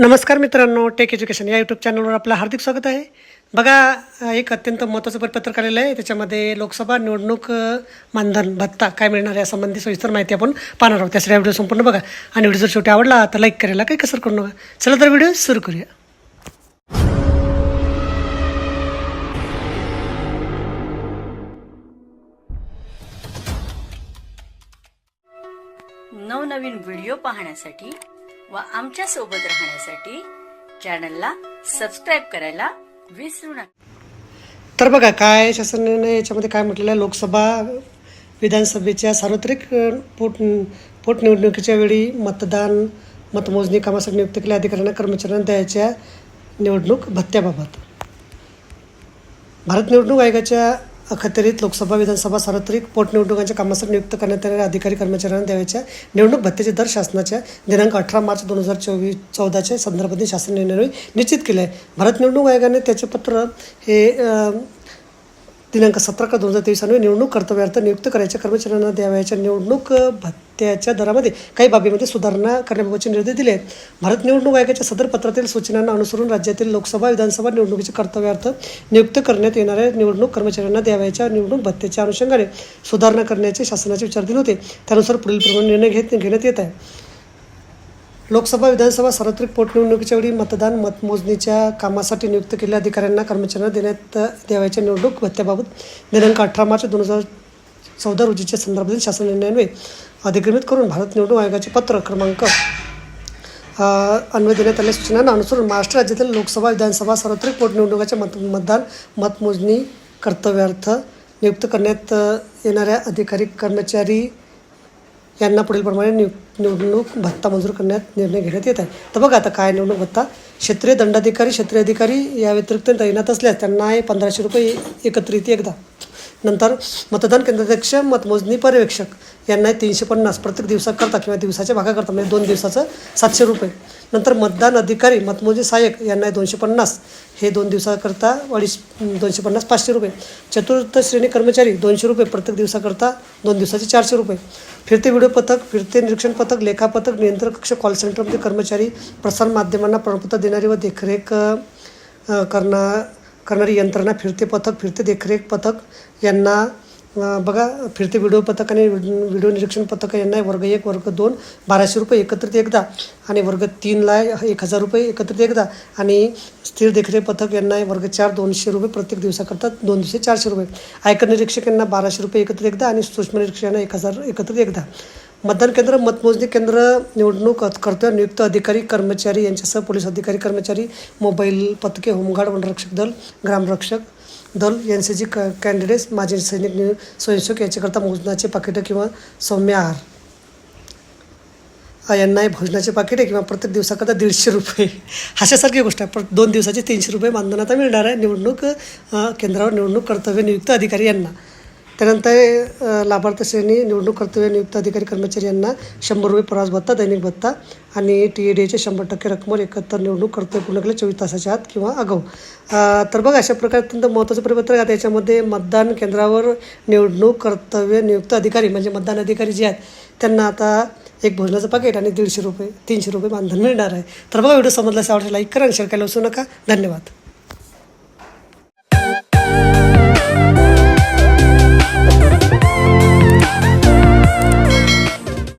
नमस्कार मित्रांनो take education या यूट्यूब चॅनलवर आपलं हार्दिक स्वागत आहे. बघा एक अत्यंत महत्त्वाचं परिपत्रक आलेलं आहे. त्याच्यामध्ये लोकसभा निवडणूक मानधन भत्ता काय मिळणार यासंबंधी सविस्तर माहिती आपण पाहणार आहोत. त्यासाठी व्हिडिओ संपूर्ण बघा. आणि व्हिडिओ जर शेवटी आवडला तर लाईक करायला काही कसर करू नका. चला तर व्हिडिओ सुरू करूया. नवनवीन व्हिडिओ पाहण्यासाठी व आमच्यासोबत राहण्यासाठी चॅनलला सबस्क्राईब करायला विसरू नका. तर बघा काय शासनाने याच्यामध्ये काय म्हटलेलं आहे? लोकसभा विधानसभेच्या सार्वत्रिक पोट पोटनिवडणुकीच्या वेळी मतदान मतमोजणी कामासाठी नियुक्त केलेल्या अधिकाऱ्यांना कर्मचाऱ्यांना द्यायच्या निवडणूक भत्त्याबाबत. भारत निवडणूक आयोगाच्या अखत्यारीत लोकसभा विधानसभा सार्वत्रिक पोटनिवडणुकांच्या कामासाठी नियुक्त करण्यात येणाऱ्या अधिकारी कर्मचाऱ्यांना द्यावयाच्या निवडणूक भत्त्याचे दर शासनाच्या दिनांक अठरा मार्च दोन हजार चोवीस चौदाच्या संदर्भातील शासन निर्णय निश्चित केले आहे भारत निवडणूक आयोगाने त्याचे पत्र हे दिनांक सतरा का दोन हजार तेवीस अन्वये निवडणूक कर्तव्यार्थ नियुक्त करायच्या कर्मचाऱ्यांना द्यावयाच्या निवडणूक भत्त्याच्या दरामध्ये काही बाबीमध्ये सुधारणा करण्याबाबतचे निर्देश दिले आहेत. भारत निवडणूक आयोगाच्या सदर पत्रातील सूचनांना अनुसरून राज्यातील लोकसभा विधानसभा निवडणुकीचे कर्तव्यार्थ नियुक्त करण्यात येणाऱ्या निवडणूक कर्मचाऱ्यांना द्यावयाच्या निवडणूक भत्त्याच्या अनुषंगाने सुधारणा करण्याचे शासनाचे विचार दिले होते. त्यानुसार पुढील प्रमाणे निर्णय घेत घेण्यात येत आहे. लोकसभा विधानसभा सार्वत्रिक पोटनिवडणुकीच्या वेळी मतदान मतमोजणीच्या कामासाठी नियुक्त केलेल्या अधिकाऱ्यांना कर्मचाऱ्यांना देण्यात द्यावयाच्या निवडणूक भत्त्याबाबत दिनांक अठरा मार्च दोन हजार चौदा रोजीच्या संदर्भातील शासन निर्णयान्वये अधिक्रमित करून भारत निवडणूक आयोगाचे पत्र क्रमांक अन्वय देण्यात आल्या सूचनांना अनुसरून महाराष्ट्र राज्यातील लोकसभा विधानसभा सार्वत्रिक पोटनिवडणुकाच्या मत मतदान मतमोजणी कर्तव्यार्थ नियुक्त करण्यात येणाऱ्या अधिकारी कर्मचारी यांना पुढील प्रमाणे निवडणूक भत्ता मंजूर करण्यात निर्णय घेण्यात येत आहे. तर बघा आता काय निवडणूक भत्ता क्षेत्रीय दंडाधिकारी क्षेत्रीय अधिकारी या व्यतिरिक्त तैनात असल्यास त्यांना पंधराशे रुपये एकत्रित एकदा नंतर मतदान केंद्राध्यक्ष मतमोजणी पर्यवेक्षक यांना तीनशे पन्नास प्रत्येक दिवसाकरता किंवा दिवसाच्या भागाकरता म्हणजे दोन दिवसाचं सातशे रुपये. नंतर मतदान अधिकारी मतमोजणी सहाय्यक यांना दोनशे पन्नास हे दोन दिवसाकरता अडीच दोनशे पन्नास पाचशे रुपये. चतुर्थ श्रेणी कर्मचारी दोनशे रुपये प्रत्येक दिवसाकरता दोन दिवसाचे चारशे रुपये. फिरते व्हिडिओ पथक फिरते निरीक्षण पथक लेखा पथक नियंत्रण कक्ष कॉल सेंटरमध्ये कर्मचारी प्रसार माध्यमांना प्रमाणपत्र देणारी व देखरेख अ, करणा करणारी यंत्रणा फिरते पथक फिरते देखरेख पथक यांना बघा फिरते व्हिडिओ पथक आणि व्हिडिओ निरीक्षण पथक यांना वर्ग एक वर्ग दोन बाराशे रुपये एकत्रित एकदा आणि वर्ग तीनला एक हजार रुपये एकत्रित एकदा आणि स्थिर देखरेख पथक यांना वर्ग चार दोनशे रुपये प्रत्येक दिवसाकरता दोन दिवशी चारशे रुपये. आयकर निरीक्षक यांना बाराशे रुपये एकत्रित एकदा आणि सूक्ष्म निरीक्षक यांना एक हजार एकत्रित एकदा. मतदान केंद्र मतमोजणी केंद्र निवडणूक कर्तव्य नियुक्त अधिकारी कर्मचारी यांच्यासह पोलीस अधिकारी कर्मचारी मोबाईल पथके होमगार्ड वनरक्षक दल ग्रामरक्षक दल एन सी जी क कॅन्डिडेट्स माजी सैनिक स्वयंसेवक याच्याकरता मोजनाचे पाकिटं किंवा सौम्य आहार. यांना भोजनाचे पाकिटे किंवा प्रत्येक दिवसाकरता दीडशे रुपये. अशासारखी गोष्ट आहे. पण दोन दिवसाचे तीनशे रुपये मानधन आता मिळणार आहे. निवडणूक केंद्रावर निवडणूक कर्तव्य नियुक्त अधिकारी यांना. त्यानंतर लाभार्थी श्रेणी निवडणूक कर्तव्य नियुक्त अधिकारी कर्मचारी यांना शंभर रुपये प्रवास भत्ता दैनिक भत्ता आणि टी ए डीचे शंभर टक्के रकमेवर एकत्र निवडणूक कर्तव्य पूर्ण केले चोवीस तासाच्या आत किंवा आगाऊ. तर बघा अशा प्रकारे अत्यंत महत्त्वाचं परिपत्रक आहे. त्याच्यामध्ये मतदान केंद्रावर निवडणूक कर्तव्य नियुक्त अधिकारी म्हणजे मतदान अधिकारी जे आहेत त्यांना आता एक भोजनाचं पाकिट आणि दीडशे रुपये तीनशे रुपये मानधन मिळणार आहे. तर बघा व्हिडिओ समजल्यास आवडते लाईक करा आणि शेअर करायला विसरू नका. धन्यवाद.